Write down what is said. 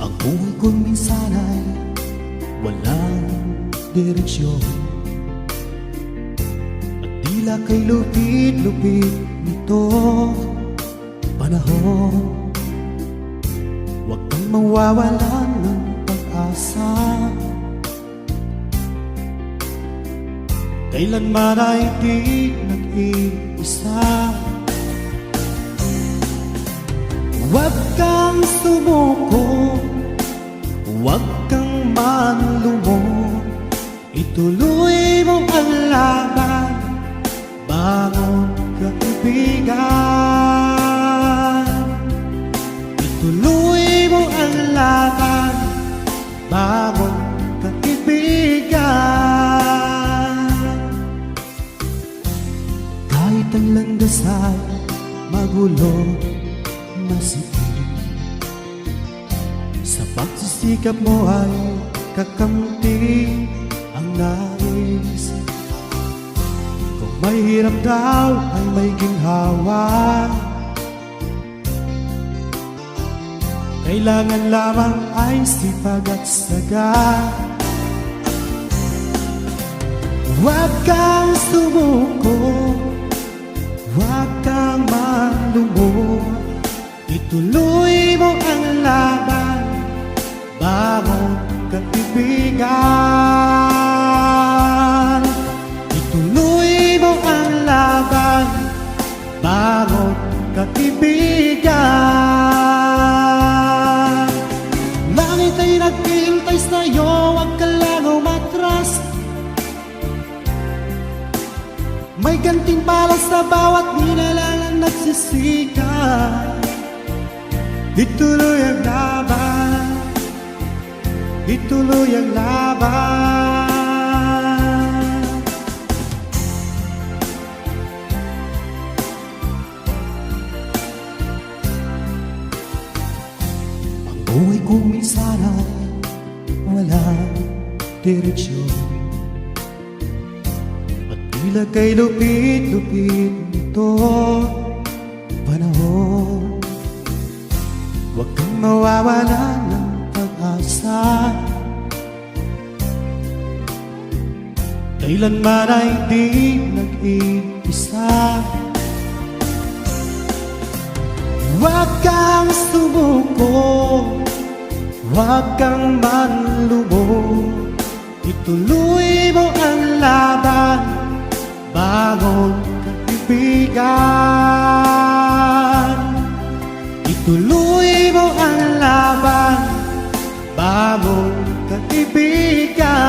Buhay ko minsan ay walang direksyon. At tila kay lupit-lupit nito panahon. Huwag kang mawawalan ng pag-asa. Kailanman ay di nag-iisa. Huwag kang sumuko Ituloy mo ang Bangon kaibigan. Ituloy mo ang Bangon kaibigan. Kahit ang landas ay magulo masikip Sa pagsisikap mo ay kakamti ang nais Kung may hirap daw ay may ginhawa Kailangan lamang ay sipag at saga. Huwag kang sumuko kaibigan Langit ay naghihintay sa'yo Huwag ka lang umatras. May ganting pala sa bawat nilalang nagsisika Ituloy ang laban. Ituloy ang laban buhay ko minsan ay walang direksyon. At tila kay lupit-lupit nito panahon. Huwag kang mawawala ng pag-asa. Kailanman ay di nag-iisa. Huwag kang sumuko Huwag kang manlumot Ituloy mo ang laban Bangon kaibigan Ituloy mo ang laban Bangon kaibigan